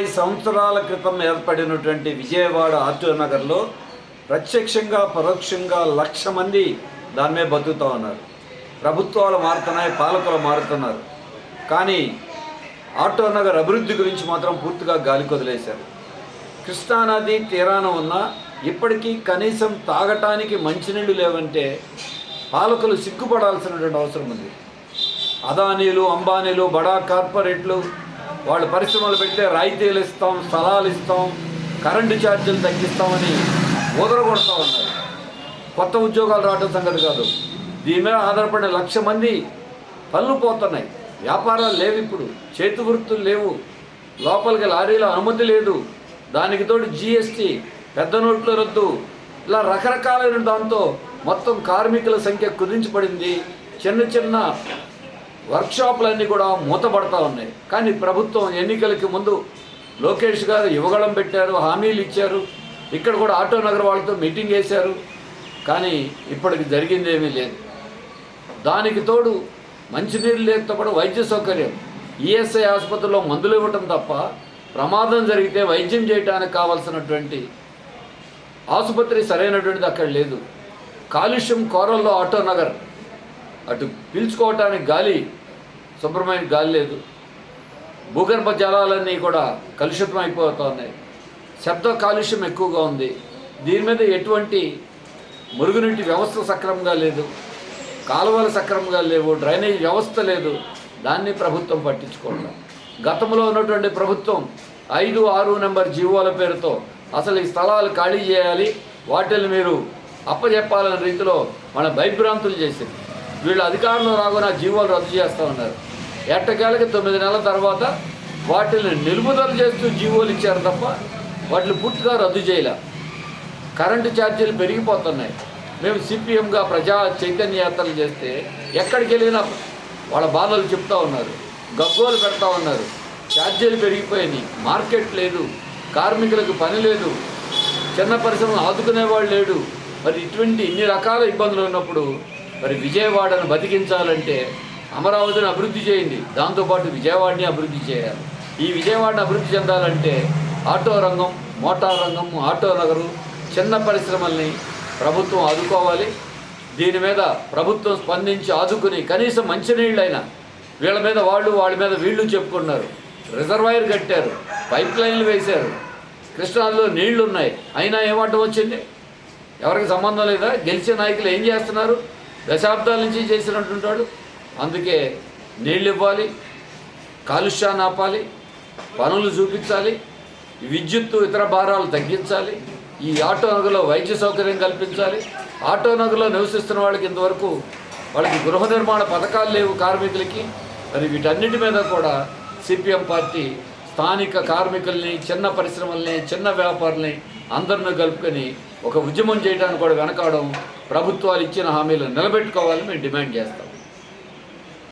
ఇరవై సంవత్సరాల క్రితం ఏర్పడినటువంటి విజయవాడ ఆర్టీఓ నగర్లో ప్రత్యక్షంగా పరోక్షంగా లక్ష మంది దాని మీద బతుకుతూ ఉన్నారు. ప్రభుత్వాలు మారుతున్నాయి పాలకులు మారుతున్నారు. కానీ ఆటో నగర్ అభివృద్ధి గురించి మాత్రం పూర్తిగా గాలి కొదిలేశారు. కృష్ణానది తీరాన ఉన్న ఇప్పటికీ కనీసం తాగటానికి మంచినీళ్ళు లేవంటే పాలకులు సిగ్గుపడాల్సినటువంటి అవసరం ఉంది. అదానీలు అంబానీలు బడా కార్పొరేట్లు వాళ్ళు పరిశ్రమలు పెడితే రాయితీలు ఇస్తాం స్థలాలు ఇస్తాం కరెంటు ఛార్జీలు తగ్గిస్తామని ఊదరగొడతా ఉన్నారు. కొత్త ఉద్యోగాలు రావడం సంగతి కాదు. దీని మీద ఆధారపడిన లక్ష మంది పనులు పోతున్నాయి. వ్యాపారాలు లేవు ఇప్పుడు. చేతి వృత్తులు లేవు. లోపలికి లారీల అనుమతి లేదు. దానికి తోడు జిఎస్టీ పెద్ద నోట్ల రద్దు ఇలా రకరకాలైన దాంతో మొత్తం కార్మికుల సంఖ్య కుదించబడింది. చిన్న చిన్న వర్క్షాపులన్నీ కూడా మూతపడతా ఉన్నాయి. కానీ ప్రభుత్వం ఎన్నికలకి ముందు లోకేష్ గారు యువగళం పెట్టారు హామీలు ఇచ్చారు. ఇక్కడ కూడా ఆటో నగర్ వాళ్ళతో మీటింగ్ వేశారు. కానీ ఇప్పటికి జరిగిందేమీ లేదు. దానికి తోడు మంచినీరు లేకపోతే కూడా వైద్య సౌకర్యం. ఈఎస్ఐ ఆసుపత్రిలో మందులు ఇవ్వటం తప్ప ప్రమాదం జరిగితే వైద్యం చేయడానికి కావాల్సినటువంటి ఆసుపత్రి సరైనటువంటిది అక్కడ లేదు. కాలుష్యం కోరల్లో ఆటో నగర్ అటు పీల్చుకోవటానికి గాలి శుభ్రమైన గాలి లేదు. భూగర్భ జలాలన్నీ కూడా కలుషితం అయిపోతున్నాయి శబ్ద కాలుష్యం ఎక్కువగా ఉంది. దీని మీద ఎటువంటి మురుగునీటి వ్యవస్థ సక్రమంగా లేదు. కాలువలు సక్రమంగా లేవు. డ్రైనేజ్ వ్యవస్థ లేదు. దాన్ని ప్రభుత్వం పట్టించుకోవడం. గతంలో ఉన్నటువంటి ప్రభుత్వం ఐదు ఆరు నెంబర్ జీవోల పేరుతో అసలు ఈ స్థలాలు ఖాళీ చేయాలి. వాటిని మీరు అప్పచెప్పాలనే రీతిలో మన భయభ్రాంతులు చేసింది. వీళ్ళు అధికారంలో రాకుండా జీవోలు రద్దు చేస్తూ ఉన్నారు. ఎట్టకేలకి తొమ్మిది నెలల తర్వాత వాటిని నిలుపుదల చేస్తూ జీవోలు ఇచ్చారు తప్ప వాటిని పూర్తిగా రద్దు చేయలే. కరెంటు ఛార్జీలు పెరిగిపోతున్నాయి. మేము సిపిఎంగా ప్రజా చైతన్య యాత్రలు చేస్తే ఎక్కడికి వెళ్ళినా వాళ్ళ బాధలు చెప్తా ఉన్నారు గగ్గోలు పెడతా ఉన్నారు. ఛార్జీలు పెరిగిపోయినాయి. మార్కెట్ లేదు కార్మికులకు పని లేదు చిన్న పరిశ్రమలు ఆదుకునేవాడు లేడు. మరి ఇటువంటి ఇన్ని రకాల ఇబ్బందులు ఉన్నప్పుడు మరి విజయవాడను బతికించాలంటే అమరావతిని అభివృద్ధి చేయండి. దాంతోపాటు విజయవాడని అభివృద్ధి చేయాలి. ఈ విజయవాడని అభివృద్ధి చెందాలంటే ఆటో రంగం మోటార్ రంగం ఆటో నగరు చిన్న పరిశ్రమల్ని ప్రభుత్వం ఆదుకోవాలి. దీని మీద ప్రభుత్వం స్పందించి ఆదుకుని కనీసం మంచినీళ్ళైనా వీళ్ళ మీద వాళ్ళు వాళ్ళ మీద వీళ్ళు చెప్పుకున్నారు. రిజర్వాయర్ కట్టారు పైప్ లైన్లు వేశారు. కృష్ణాలో నీళ్ళు ఉన్నాయి అయినా ఏమంటం వచ్చింది? ఎవరికి సంబంధం లేదా? గెలిచే నాయకులు ఏం చేస్తున్నారు? దశాబ్దాల నుంచి చేసినటువంటి వాళ్ళు అందుకే నీళ్ళు ఇవ్వాలి కాలుష్యాన్ని ఆపాలి పనులు చూపించాలి విద్యుత్తు ఇతర భారాలు తగ్గించాలి ఈ ఆటో నగర్లో వైద్య సౌకర్యం కల్పించాలి. ఆటో నగర్లో నివసిస్తున్న వాళ్ళకి ఇంతవరకు వాళ్ళకి గృహ నిర్మాణ పథకాలు లేవు కార్మికులకి. మరి వీటన్నిటి మీద కూడా సిపిఎం పార్టీ స్థానిక కార్మికుల్ని చిన్న పరిశ్రమల్ని చిన్న వ్యాపారుల్ని అందరిని కలుపుకొని ఒక ఉద్యమం చేయడానికి కూడా వెనకాడడం ప్రభుత్వాలు ఇచ్చిన హామీలు నిలబెట్టుకోవాలని మేము డిమాండ్ చేస్తాం.